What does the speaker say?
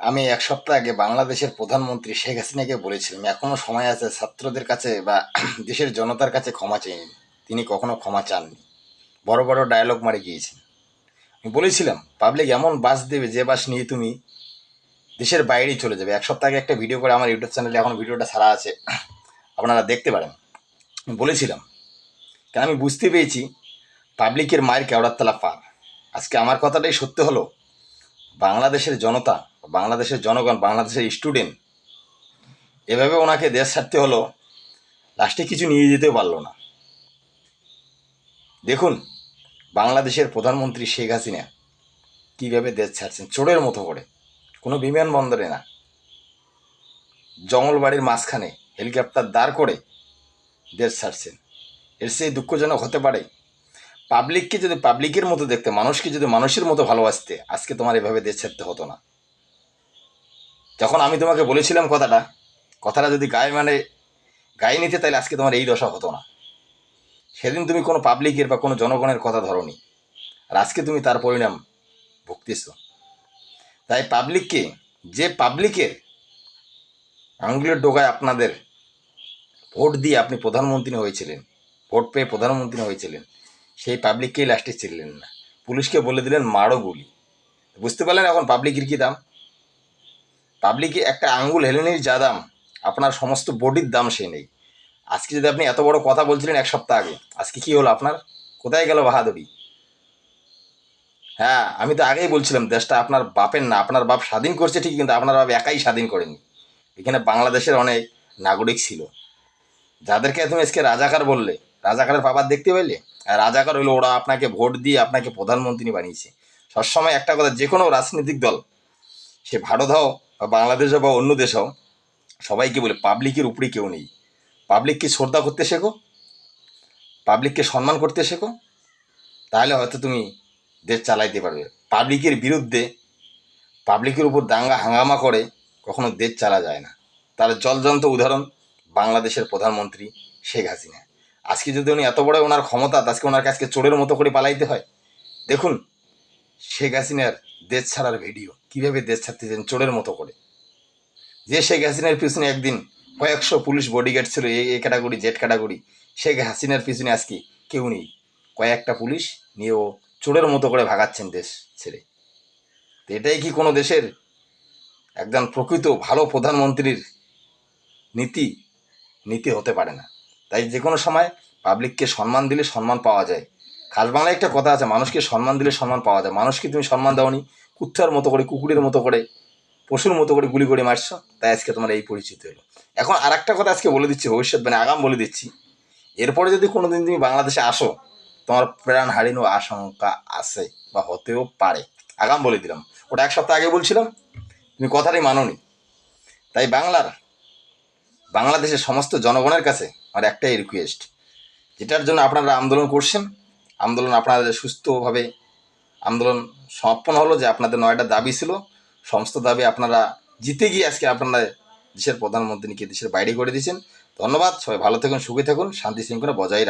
আমি এক সপ্তাহ আগে বাংলাদেশের প্রধানমন্ত্রী শেখ হাসিনাকে বলেছিলাম, এখনও সময় আছে ছাত্রদের কাছে বা দেশের জনতার কাছে ক্ষমা চেয়ে তিনি কখনো ক্ষমা চাননি। বড় বড় ডায়লগ মারে গিয়েছেন। আমি বলেছিলাম, পাবলিক এমন বাস দেবে যে বাস নিয়ে তুমি দেশের বাইরেই চলে যাবে। এক সপ্তাহ আগে একটা ভিডিও করে আমার ইউটিউব চ্যানেলে এখন ভিডিওটা ছাড়া আছে, আপনারা দেখতে পারেন। আমি বলেছিলাম কারণ আমি বুঝতে পেরেছি পাবলিকের মায়ের কেওড়ার তলা পার। আজকে আমার কথাটাই সত্য হলো, বাংলাদেশের জনতা বাংলাদেশের জনগণ, বাংলাদেশের স্টুডেন্ট এভাবে ওনাকে দেশ ছাড়তে হলো, লাস্টে কিছু নিয়ে যেতেও পারল না। দেখুন, বাংলাদেশের প্রধানমন্ত্রী শেখ হাসিনা কীভাবে দেশ ছাড়ছেন, চোরের মতো করে, কোনো বিমানবন্দরে না। জঙ্গলবাড়ির মাঝখানে হেলিকপ্টার দাঁড় করে দেশ ছাড়ছেন। এর সেই দুঃখজনক হতে পারে পাবলিককে যদি পাবলিকের মতো দেখতে, মানুষকে যদি মানুষের মতো ভালোবাসতে, আজকে তোমার এভাবে দেশ ছাড়তে হতো না। যখন আমি তোমাকে বলেছিলাম কথাটা কথাটা যদি গায়ে মানে গায়ে নিতে, তাহলে আজকে তোমার এই দশা হতো না। সেদিন তুমি কোনো পাবলিকের বা কোনো জনগণের কথা ধরনি, আর আজকে তুমি তার পরিণাম ভুগতেছ। তাই পাবলিককে যে পাবলিকের আঙ্গুলের ডোগায় আপনাদের ভোট দিয়ে আপনি প্রধানমন্ত্রী হয়েছিলেন, ভোট পেয়ে প্রধানমন্ত্রী হয়েছিলেন, সেই পাবলিককেই লাস্টে চিনলেন না। পুলিশকে বলে দিলেন, মারো গুলি। বুঝতে পারলেন এখন পাবলিকের কী দাম? পাবলিকে একটা আঙ্গুল হেলেনির যা দাম। আপনার সমস্ত বডির দাম সে নেই। আজকে যদি আপনি এত বড় কথা বলছিলেন এক সপ্তাহ আগে, আজকে কি হলো আপনার? কোথায় গেল বাহাদুরি? হ্যাঁ আমি তো আগেই বলছিলাম, দেশটা আপনার বাপের না, আপনার বাপ স্বাধীন করছে ঠিকই, কিন্তু আপনার বাপ একাই স্বাধীন করেনি। এখানে বাংলাদেশের অনেক নাগরিক ছিল। যাদেরকে তুমি আজকে রাজাকার বললে, রাজাকারের বাবার দেখতে পাইলে? আর রাজাকার হইল, ওরা আপনাকে ভোট দিয়ে আপনাকে প্রধানমন্ত্রী বানিয়েছে। সবসময় একটা কথা, যে কোনো রাজনৈতিক দল, সে ভারত হোক বাংলাদেশ বা অন্য দেশ হোক সবাইকে বলে পাবলিকের উপরে কেউ নেই। পাবলিককে শ্রদ্ধা করতে শেখো পাবলিককে সম্মান করতে শেখো, তাহলে হয়তো তুমি দেশ চালাইতে পারবে। পাবলিকের বিরুদ্ধে পাবলিকের উপর দাঙ্গা হাঙ্গামা করে কখনো দেশ চালা যায় না। তার জলজন্ত উদাহরণ বাংলাদেশের প্রধানমন্ত্রী শেখ হাসিনা। আজকে যদি উনি এত বড় ওনার ক্ষমতা, আজকে ওনার কাছকে চোরের মতো করে পালাইতে হয়, দেখুন শেখ হাসিনার দেশ ছাড়ার ভিডিও। কীভাবে দেশ ছাড়তেছেন চোরের মতো করে? যে শেখ হাসিনার পিছনে একদিন কয়েকশো পুলিশ বডিগার্ড ছিল A category Z category Sheikh হাসিনার পিছনে আজকে কেউ নেই। কয়েকটা পুলিশ নিয়ে ও চোরের মতো করে ভাগাচ্ছেন দেশ ছেড়ে। তো এটাই কি কোনো দেশের একজন প্রকৃত ভালো প্রধানমন্ত্রীর নীতি? নীতি হতে পারে না। তাই যে কোনো সময় পাবলিককে সম্মান দিলে সম্মান পাওয়া যায়। খাস বাংলায় একটা কথা আছে, মানুষকে সম্মান দিলে সম্মান পাওয়া যায়। মানুষকে তুমি সম্মান দাওনি, কুত্তার মতো করে, কুকুরের মতো করে, পশুর মতো করে গুলি করে মারছো, তাই আজকে তোমার এই পরিচিত হলো। এখন আর একটা কথা আজকে বলে দিচ্ছি, ভবিষ্যৎ মানে আগাম বলে দিচ্ছি। এরপরে যদি কোনোদিন তুমি বাংলাদেশে আসো, তোমার প্রাণ হারিনো আশঙ্কা আছে বা হতেও পারে। আগাম বলে দিলাম। ওটা এক সপ্তাহ আগে বলছিলাম, তুমি কথাটাই মানোনি। তাই বাংলার, বাংলাদেশের সমস্ত জনগণের কাছে আমার একটাই রিকোয়েস্ট যেটার জন্য আপনারা আন্দোলন করছেন আন্দোলন আপনাদের সুস্থভাবে আন্দোলন সমাপন হলো যে আপনাদের নয়টা দাবি ছিল, সমস্ত দাবি আপনারা জিতে গিয়ে আজকে আপনারা দেশের প্রধানমন্ত্রীকে দেশের বাইরে করে দিয়েছেন। ধন্যবাদ, সবাই ভালো থাকুন, সুখে থাকুন, শান্তি শৃঙ্খলা বজায়